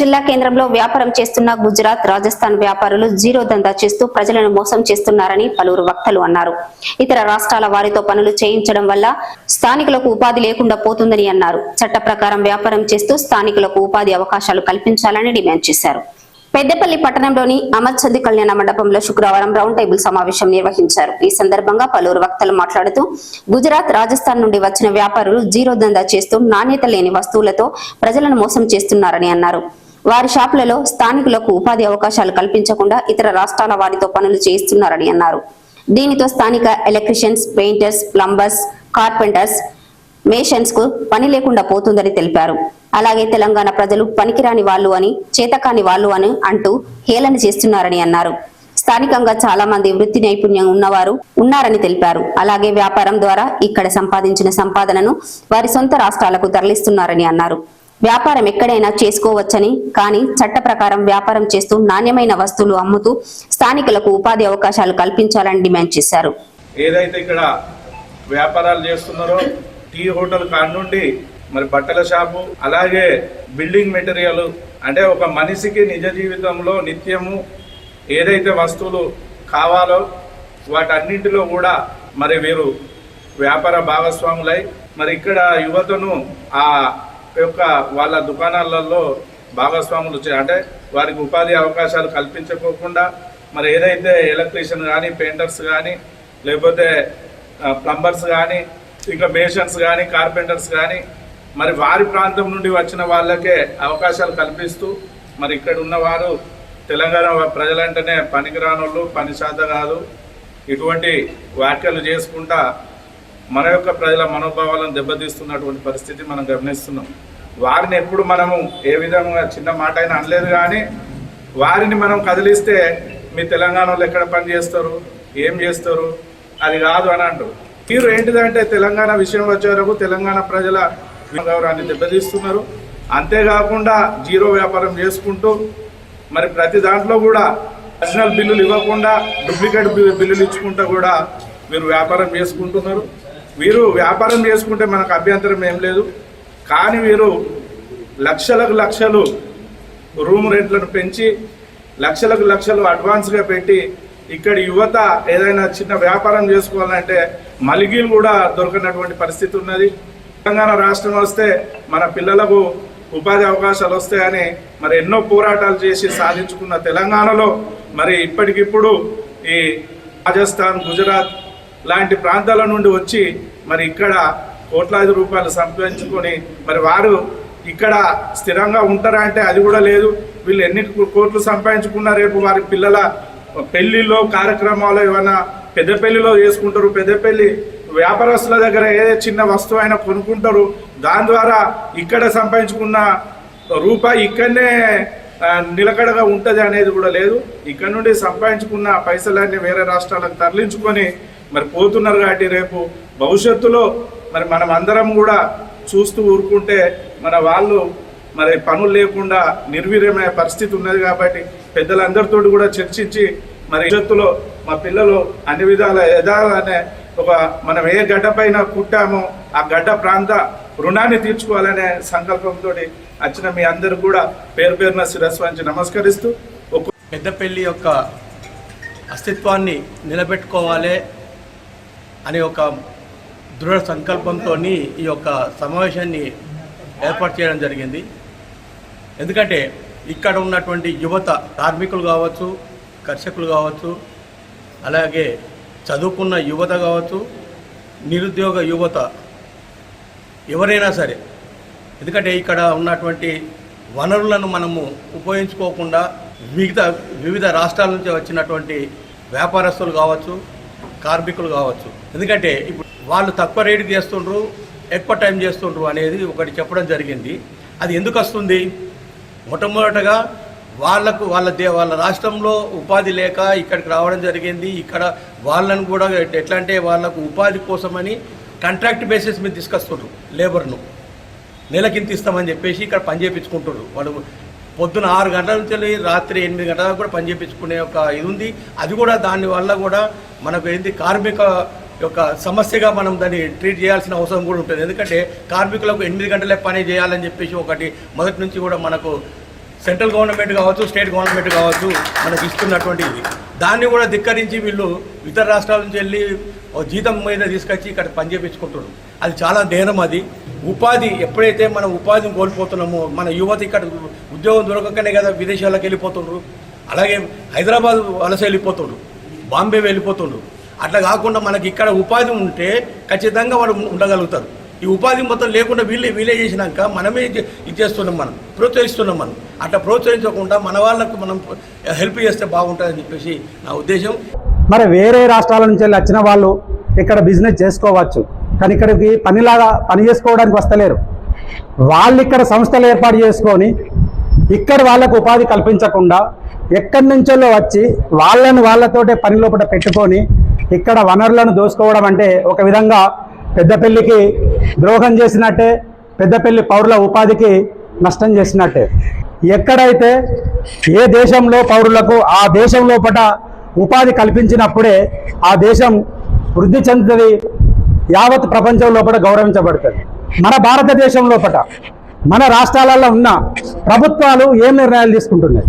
జిల్లా కేంద్రంలో వ్యాపారం చేస్తున్న గుజరాత్ రాజస్థాన్ వ్యాపారులు జీరో దందా చేస్తూ ప్రజలను మోసం చేస్తున్నారని పలువురు వక్తలు అన్నారు. ఇతర రాష్ట్రాల వారితో పనులు చేయించడం వల్ల స్థానికులకు ఉపాధి లేకుండా పోతుందని అన్నారు. చట్ట ప్రకారం వ్యాపారం చేస్తూ స్థానికులకు ఉపాధి అవకాశాలు కల్పించాలని డిమాండ్ చేశారు. పెద్దపల్లి పట్టణంలోని అమర్చంది కళ్యాణ మండపంలో శుక్రవారం రౌండ్ టేబుల్ సమావేశం నిర్వహించారు. ఈ సందర్భంగా పలువురు వక్తలు మాట్లాడుతూ గుజరాత్ రాజస్థాన్ నుండి వచ్చిన వ్యాపారులు జీరో దందా చేస్తూ నాణ్యత లేని వస్తువులతో ప్రజలను మోసం చేస్తున్నారని అన్నారు. వారి షాపులలో స్థానికులకు ఉపాధి అవకాశాలు కల్పించకుండా ఇతర రాష్ట్రాల వారితో పనులు చేయిస్తున్నారని అన్నారు. దీనితో స్థానిక ఎలక్ట్రీషియన్స్ పెయింటర్స్ ప్లంబర్స్ కార్పెంటర్స్ మేషన్స్కు పని లేకుండా పోతుందని తెలిపారు. అలాగే తెలంగాణ ప్రజలు పనికిరాని వాళ్ళు అని చేతకాని వాళ్ళు అని అంటూ హేళన చేస్తున్నారని అన్నారు. స్థానికంగా చాలా మంది వృత్తి నైపుణ్యం ఉన్నవారు ఉన్నారని తెలిపారు. అలాగే వ్యాపారం ద్వారా ఇక్కడ సంపాదించిన సంపాదనను వారి సొంత రాష్ట్రాలకు తరలిస్తున్నారని అన్నారు. వ్యాపారం ఎక్కడైనా చేసుకోవచ్చని కానీ చట్ట ప్రకారం వ్యాపారం చేస్తూ నాణ్యమైన వస్తువులు అమ్ముతూ స్థానికులకు ఉపాధి అవకాశాలు కల్పించాలని డిమాండ్ చేశారు. ఏదైతే ఇక్కడ వ్యాపారాలు చేస్తున్నారో టీ హోటల్ కాడ నుండి మరి బట్టల షాపు అలాగే బిల్డింగ్ మెటీరియల్ అంటే ఒక మనిషికి నిజ జీవితంలో నిత్యము ఏదైతే వస్తువులు కావాలో వాటన్నింటిలో కూడా మరి వీరు వ్యాపార భాగస్వాములై మరి ఇక్కడ యువతను ఆ యొక్క వాళ్ళ దుకాణాలలో భాగస్వాములు అంటే వారికి ఉపాధి అవకాశాలు కల్పించకోకుండా మరి ఏదైతే ఎలక్ట్రీషియన్ కానీ పెయింటర్స్ కానీ లేకపోతే ప్లంబర్స్ కానీ ఇంకా మేషన్స్ కానీ కార్పెంటర్స్ కానీ మరి వారి ప్రాంతం నుండి వచ్చిన వాళ్ళకే అవకాశాలు కల్పిస్తూ మరి ఇక్కడ ఉన్నవారు తెలంగాణ ప్రజలంటేనే పనికిరానోళ్ళు పని శాత కాదు. ఇటువంటి వ్యాఖ్యలు చేసుకుంటా మన యొక్క ప్రజల మనోభావాలను దెబ్బతీస్తున్నటువంటి పరిస్థితి మనం గమనిస్తున్నాం. వారిని ఎప్పుడు మనము ఏ విధంగా చిన్న మాట అయినా అనలేదు కానీ వారిని మనం కదిలిస్తే మీ తెలంగాణ వాళ్ళు ఎక్కడ పని చేస్తారు? ఏం చేస్తారు? అది కాదు అని అంటారు. మీరు ఏంటిదంటే తెలంగాణ విషయం వచ్చే వరకు తెలంగాణ ప్రజల గౌరవాన్ని దెబ్బతీస్తున్నారు. అంతేకాకుండా జీరో వ్యాపారం చేసుకుంటూ మరి ప్రతి దాంట్లో కూడా ఒరిజినల్ బిల్లులు ఇవ్వకుండా డూప్లికేట్ బిల్లులు ఇచ్చుకుంటూ కూడా మీరు వ్యాపారం చేసుకుంటున్నారు. వీరు వ్యాపారం చేసుకుంటే మనకు అభ్యంతరం ఏం లేదు. కానీ వీరు లక్షలకు లక్షలు రూమ్ రెంట్లను పెంచి లక్షలకు లక్షలు అడ్వాన్స్గా పెట్టి ఇక్కడ యువత ఏదైనా చిన్న వ్యాపారం చేసుకోవాలంటే మలిగీలు కూడా దొరకనటువంటి పరిస్థితి ఉన్నది. తెలంగాణ రాష్ట్రం వస్తే మన పిల్లలకు ఉపాధి అవకాశాలు వస్తాయని మరి ఎన్నో పోరాటాలు చేసి సాధించుకున్న తెలంగాణలో మరి ఇప్పటికిప్పుడు ఈ రాజస్థాన్ గుజరాత్ లాంటి ప్రాంతాల నుండి వచ్చి మరి ఇక్కడ కోట్లాది రూపాయలు సంపాదించుకొని మరి వారు ఇక్కడ స్థిరంగా ఉంటారా అంటే అది కూడా లేదు. వీళ్ళు ఎన్ని కోట్లు సంపాదించుకున్నా రేపు వారి పిల్లల పెళ్ళిలో కార్యక్రమాలు ఏమైనా పెద్ద పెళ్ళిలో చేసుకుంటారు పెద్ద పెళ్ళి వ్యాపారస్తుల దగ్గర ఏ చిన్న వస్తువు అయినా కొనుక్కుంటారు దాని ద్వారా ఇక్కడ సంపాదించుకున్న రూపాయి ఇక్కడనే నిలకడగా ఉంటుంది అనేది కూడా లేదు. ఇక్కడ నుండి సంపాదించుకున్న పైసలన్నీ వేరే రాష్ట్రాలకు తరలించుకొని మరి పోతున్నారు కాబట్టి రేపు భవిష్యత్తులో మరి మనం అందరం కూడా చూస్తూ ఊరుకుంటే మన వాళ్ళు మరి పనులు లేకుండా నిర్వీర్యమైన పరిస్థితి ఉన్నది కాబట్టి పెద్దలందరితో కూడా చర్చించి మరి భవిష్యత్తులో మా పిల్లలు అన్ని విధాల ఎదాలనే ఒక మనం ఏ గడ్డ పైన పుట్టామో ఆ గడ్డ ప్రాంత రుణాన్ని తీర్చుకోవాలనే సంకల్పంతో వచ్చిన మీ అందరు కూడా పేరు పేరున శిరస్సు వంచి నమస్కరిస్తూ ఒక పెద్దపల్లి యొక్క అస్తిత్వాన్ని నిలబెట్టుకోవాలి అనే ఒక దృఢ సంకల్పంతో ఈ యొక్క సమావేశాన్ని ఏర్పాటు చేయడం జరిగింది. ఎందుకంటే ఇక్కడ ఉన్నటువంటి యువత కార్మికులు కావచ్చు కర్షకులు కావచ్చు అలాగే చదువుకున్న యువత కావచ్చు నిరుద్యోగ యువత ఎవరైనా సరే. ఎందుకంటే ఇక్కడ ఉన్నటువంటి వనరులను మనము ఉపయోగించుకోకుండా మిగతా వివిధ రాష్ట్రాల నుంచి వచ్చినటువంటి వ్యాపారస్తులు కావచ్చు కార్మికులు కావచ్చు. ఎందుకంటే ఇప్పుడు వాళ్ళు తక్కువ రేటుకి చేస్తుండ్రు ఎక్కువ టైం చేస్తుండ్రు అనేది ఒకటి చెప్పడం జరిగింది. అది ఎందుకు వస్తుంది? మొట్టమొదటగా వాళ్ళకు వాళ్ళ దే వాళ్ళ రాష్ట్రంలో ఉపాధి లేక ఇక్కడికి రావడం జరిగింది. ఇక్కడ వాళ్ళను కూడా ఎట్లా అంటే వాళ్ళకు ఉపాధి కోసమని కాంట్రాక్ట్ బేసిస్ మీద తీసుకొస్తుండ్రు లేబర్ను నెలకింత ఇస్తామని చెప్పేసి ఇక్కడ పని చేయించుకుంటారు వాళ్ళు పొద్దున ఆరు గంటల నుంచి రాత్రి ఎనిమిది గంటల కూడా పని చేయించుకునే ఒక ఇది ఉంది. అది కూడా దాని వల్ల కూడా మనకు ఏంది కార్మిక యొక్క సమస్యగా మనం దాన్ని ట్రీట్ చేయాల్సిన అవసరం కూడా ఉంటుంది. ఎందుకంటే కార్మికులకు ఎనిమిది గంటలే పని చేయాలని చెప్పేసి ఒకటి మొదటి నుంచి కూడా మనకు సెంట్రల్ గవర్నమెంట్ కావచ్చు స్టేట్ గవర్నమెంట్ కావచ్చు మనకి ఇస్తున్నటువంటి ఇది. దాన్ని కూడా ధిక్కరించి వీళ్ళు ఇతర రాష్ట్రాల నుంచి వెళ్ళి జీతం మీద తీసుకొచ్చి ఇక్కడ పని చేయించుకుంటున్నారు అది చాలా నేరం అది. ఉపాధి ఎప్పుడైతే మనం ఉపాధిని కోల్పోతున్నామో మన యువత ఇక్కడ ఉద్యోగం దొరకకనే కదా విదేశాలకు వెళ్ళిపోతుండ్రు అలాగే హైదరాబాద్ వలస వెళ్ళిపోతుండ్రు బాంబే వెళ్ళిపోతుండ్రు అట్లా కాకుండా మనకి ఇక్కడ ఉపాధి ఉంటే ఖచ్చితంగా వాడు ఉండగలుగుతారు ఈ ఉపాధి మొత్తం లేకుండా వీళ్ళే వీలే చేసినాక మనమే ఇది ఇది చేస్తున్నాం మనం ప్రోత్సహిస్తున్నాం మనం. అట్లా ప్రోత్సహించకుండా మన వాళ్ళకు మనం హెల్ప్ చేస్తే బాగుంటుందని చెప్పేసి నా ఉద్దేశం. మరి వేరే రాష్ట్రాల నుంచి వెళ్ళి వచ్చిన వాళ్ళు ఇక్కడ బిజినెస్ చేసుకోవచ్చు కానీ ఇక్కడికి పనిలాగా పని చేసుకోవడానికి వస్తలేరు. వాళ్ళు ఇక్కడ సంస్థలు ఏర్పాటు చేసుకొని ఇక్కడ వాళ్ళకు ఉపాధి కల్పించకుండా ఎక్కడి నుంచో వచ్చి వాళ్ళని వాళ్ళతోటే పని లోపల పెట్టుకొని ఇక్కడ వనరులను దోసుకోవడం అంటే ఒక విధంగా పెద్దపల్లికి ద్రోహం చేసినట్టే పెద్దపల్లి పౌరుల ఉపాధికి నష్టం చేసినట్టే. ఎక్కడైతే ఏ దేశంలో పౌరులకు ఆ దేశం లోపల ఉపాధి కల్పించినప్పుడే ఆ దేశం వృద్ధి చెందుతుంది యావత్ ప్రపంచం లోపల గౌరవించబడుతుంది. మన భారతదేశం లోపల మన రాష్ట్రాలలో ఉన్న ప్రభుత్వాలు ఏం నిర్ణయాలు తీసుకుంటున్నాయి?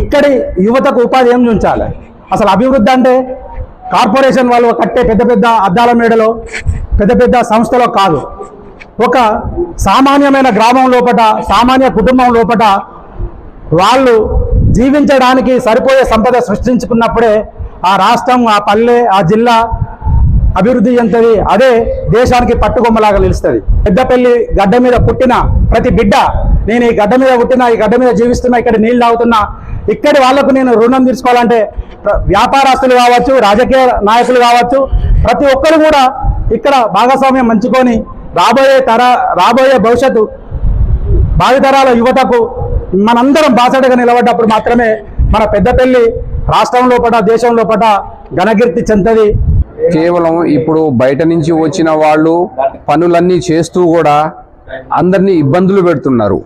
ఇక్కడి యువతకు ఉపాధి ఏం ఉంచాలి? అసలు అభివృద్ధి అంటే కార్పొరేషన్ వాళ్ళు కట్టే పెద్ద పెద్ద అద్దాల మేడలో పెద్ద పెద్ద సంస్థలో కాదు. ఒక సామాన్యమైన గ్రామం లోపట సామాన్య కుటుంబం లోపట వాళ్ళు జీవించడానికి సరిపోయే సంపద సృష్టించుకున్నప్పుడే ఆ రాష్ట్రం ఆ పల్లె ఆ జిల్లా అభివృద్ధి చెందుతుంది. అదే దేశానికి పట్టుకొమ్మలాగా నిలుస్తుంది. పెద్దపల్లి గడ్డ మీద పుట్టిన ప్రతి బిడ్డ నేను ఈ గడ్డ మీద పుట్టిన ఈ గడ్డ మీద జీవిస్తున్నా ఇక్కడ నీళ్ళు తాగుతున్నా ఇక్కడి వాళ్ళకు నేను రుణం తీసుకోవాలంటే వ్యాపారస్తులు కావచ్చు రాజకీయ నాయకులు కావచ్చు ప్రతి ఒక్కరు కూడా ఇక్కడ భాగస్వామ్యం మంచుకొని రాబోయే తర రాబోయే భవిష్యత్తు భావితరాల యువతకు మనందరం బాసటగా నిలబడ్డప్పుడు మాత్రమే మన పెద్దపల్లి రాష్ట్రం లోపల దేశం లోపల ఘనకీర్తి చెందది కేవలం ఇప్పుడు బయట నుంచి వచ్చిన వాళ్ళు పనులన్నీ చేస్తూ కూడా అందరినీ ఇబ్బందులు పెడుతున్నారు.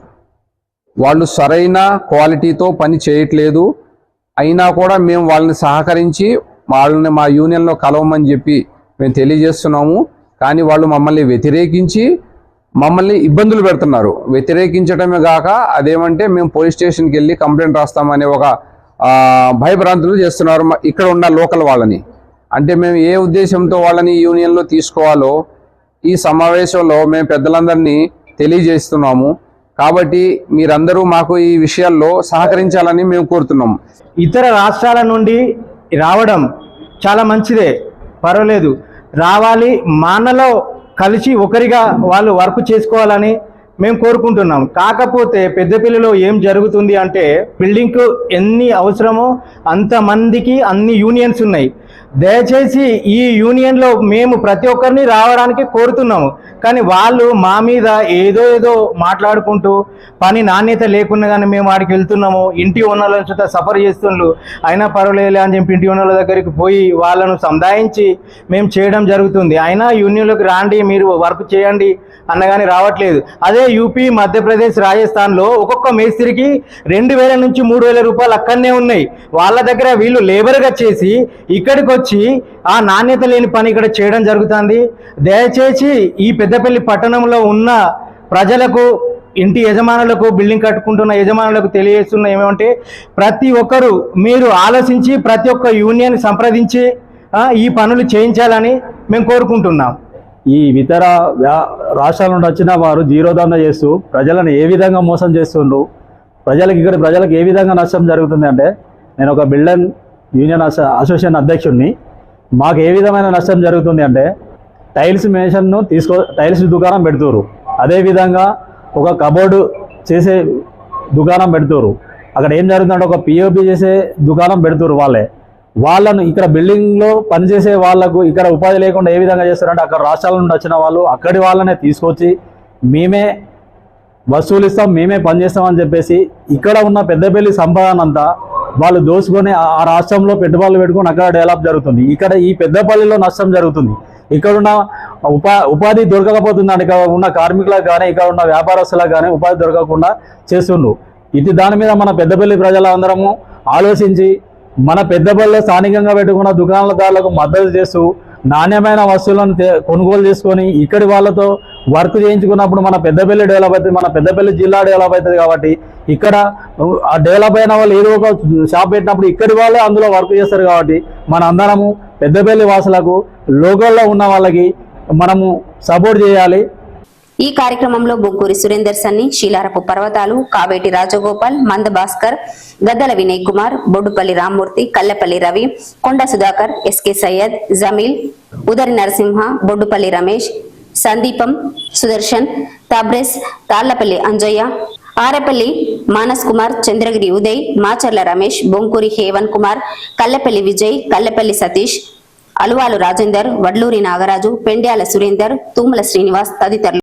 వాళ్ళు సరైన క్వాలిటీతో పని చేయట్లేదు. అయినా కూడా మేము వాళ్ళని సహకరించి వాళ్ళని మా యూనియన్లో కలవమని చెప్పి మేము తెలియజేస్తున్నాము. కానీ వాళ్ళు మమ్మల్ని వ్యతిరేకించి మమ్మల్ని ఇబ్బందులు పెడుతున్నారు. వ్యతిరేకించడమే కాక అదేమంటే మేము పోలీస్ స్టేషన్కి వెళ్ళి కంప్లైంట్ రాస్తామనే ఒక భయభ్రాంతులు చేస్తున్నారు ఇక్కడ ఉన్న లోకల్ వాళ్ళని. అంటే మేము ఏ ఉద్దేశంతో వాళ్ళని యూనియన్లో తీసుకోవాలో ఈ సమావేశంలో మేము పెద్దలందరినీ తెలియజేస్తున్నాము. కాబట్టి మీరందరూ మాకు ఈ విషయాల్లో సహకరించాలని మేము కోరుతున్నాం. ఇతర రాష్ట్రాల నుండి రావడం చాలా మంచిదే. పర్వాలేదు. రావాలి మనలో కలిసి ఒకరిగా వాళ్ళు వర్క్ చేసుకోవాలని మేము కోరుకుంటున్నాం. కాకపోతే పెద్దపల్లిలో ఏం జరుగుతుంది అంటే బిల్డింగ్కు ఎన్ని అవసరమో అంతమందికి అన్ని యూనియన్స్ ఉన్నాయి. దయచేసి ఈ యూనియన్లో మేము ప్రతి ఒక్కరిని రావడానికి కోరుతున్నాము. కానీ వాళ్ళు మా మీద ఏదో ఏదో మాట్లాడుకుంటూ పని నాణ్యత లేకుండా కానీ మేము వాడికి వెళ్తున్నాము. ఇంటి ఓనర్ల చేత సఫర్ చేస్తుండ్రు. అయినా పర్వాలేదు అని చెప్పి ఇంటి ఓనర్ల దగ్గరికి పోయి వాళ్ళను సముదాయించి మేము చేయడం జరుగుతుంది. అయినా యూనియన్లోకి రాండి మీరు వర్క్ చేయండి అన్నగాని రావట్లేదు. అదే యూపీ మధ్యప్రదేశ్ రాజస్థాన్లో ఒక్కొక్క మేస్త్రికి రెండు వేల నుంచి మూడు వేల రూపాయలు అక్కడనే ఉన్నాయి. వాళ్ళ దగ్గర వీళ్ళు లేబర్గా చేసి ఇక్కడికి వచ్చి ఆ నాణ్యత లేని పని ఇక్కడ చేయడం జరుగుతుంది. దయచేసి ఈ పెద్దపల్లి పట్టణంలో ఉన్న ప్రజలకు ఇంటి యజమానులకు బిల్డింగ్ కట్టుకుంటున్న యజమానులకు తెలియజేస్తున్న ఏమంటే ప్రతి ఒక్కరు మీరు ఆలోచించి ప్రతి ఒక్క యూనియన్ సంప్రదించి ఈ పనులు చేయించాలని మేము కోరుకుంటున్నాం. ఈ ఇతర రాష్ట్రాల నుండి వచ్చిన వారు జీరోదండ చేస్తూ ప్రజలను ఏ విధంగా మోసం చేస్తుండ్రు ప్రజలకు ఇక్కడ ప్రజలకు ఏ విధంగా నష్టం జరుగుతుంది అంటే నేను ఒక బిల్డర్ యూనియన్ అసో అసోసియేషన్ అధ్యక్షుడిని. మాకు ఏ విధమైన నష్టం జరుగుతుంది అంటే టైల్స్ మేషన్ను తీసుకో టైల్స్ దుకాణం పెడుతురు అదేవిధంగా ఒక కబోర్డు చేసే దుకాణం పెడుతురు అక్కడ ఏం జరుగుతుందంటే ఒక పిఓపి చేసే దుకాణం పెడుతురు వాళ్ళే. వాళ్ళను ఇక్కడ బిల్డింగ్లో పనిచేసే వాళ్ళకు ఇక్కడ ఉపాధి లేకుండా ఏ విధంగా చేస్తారంటే అక్కడ రాష్ట్రాల నుండి వచ్చిన వాళ్ళు అక్కడి వాళ్ళనే తీసుకొచ్చి మేమే వసూలు ఇస్తాం మేమే పనిచేస్తామని చెప్పేసి ఇక్కడ ఉన్న పెద్దపల్లి సంపాదన అంతా వాళ్ళు దోసుకొని ఆ రాష్ట్రంలో పెట్టుబడులు పెట్టుకొని అక్కడ డెవలప్ జరుగుతుంది. ఇక్కడ ఈ పెద్దపల్లిలో నష్టం జరుగుతుంది. ఇక్కడున్న ఉపా ఉపాధి దొరకకపోతుందండి ఇక్కడ ఉన్న కార్మికులకు కానీ ఇక్కడ ఉన్న వ్యాపారస్తులకు కానీ ఉపాధి దొరకకుండా చేస్తుండ్రు. ఇది దాని మీద మన పెద్దపల్లి ప్రజలందరము ఆలోచించి మన పెద్దపల్లిలో స్థానికంగా పెట్టుకున్న దుకాణదారులకు మద్దతు చేస్తూ నాణ్యమైన వస్తువులను కొనుగోలు చేసుకొని ఇక్కడి వాళ్ళతో వర్క్ చేయించుకున్నప్పుడు మన పెద్దపల్లి డెవలప్ అవుతుంది మన పెద్దపల్లి జిల్లా డెవలప్ అవుతుంది కాబట్టి ఇక్కడ ఆ డెవలప్ అయిన వాళ్ళు ఏదో ఒక షాప్ పెట్టినప్పుడు ఇక్కడి వాళ్ళే అందులో వర్క్ చేస్తారు కాబట్టి మన అందరము పెద్దపల్లి వాసులకు లోకల్లో ఉన్న వాళ్ళకి మనము సపోర్ట్ చేయాలి. ఈ కార్యక్రమంలో బొగ్గూరి సురేందర్ సన్ని శీలారపు పర్వతాలు కావేటి రాజగోపాల్ మంద భాస్కర్ గద్దల వినయ్ కుమార్ బొడ్డుపల్లి రామ్మూర్తి కల్లెపల్లి రవి కొండ సుధాకర్ ఎస్కే సయ్యద్ జమీల్ ఉదరి నరసింహ బొడ్డుపల్లి రమేష్ సందీపం సుదర్శన్ తాబ్రెస్ తాళ్ళపల్లి అంజయ్య ఆరపల్లి మానస్ కుమార్ చంద్రగిరి ఉదయ్ మాచర్ల రమేష్ బొంకూరి హేవన్ కుమార్ కల్లపల్లి విజయ్ కల్లపల్లి సతీష్ అలువాలు రాజేందర్ వడ్లూరి నాగరాజు పెండ్యాల సురేందర్ తూముల శ్రీనివాస్ తదితరులు.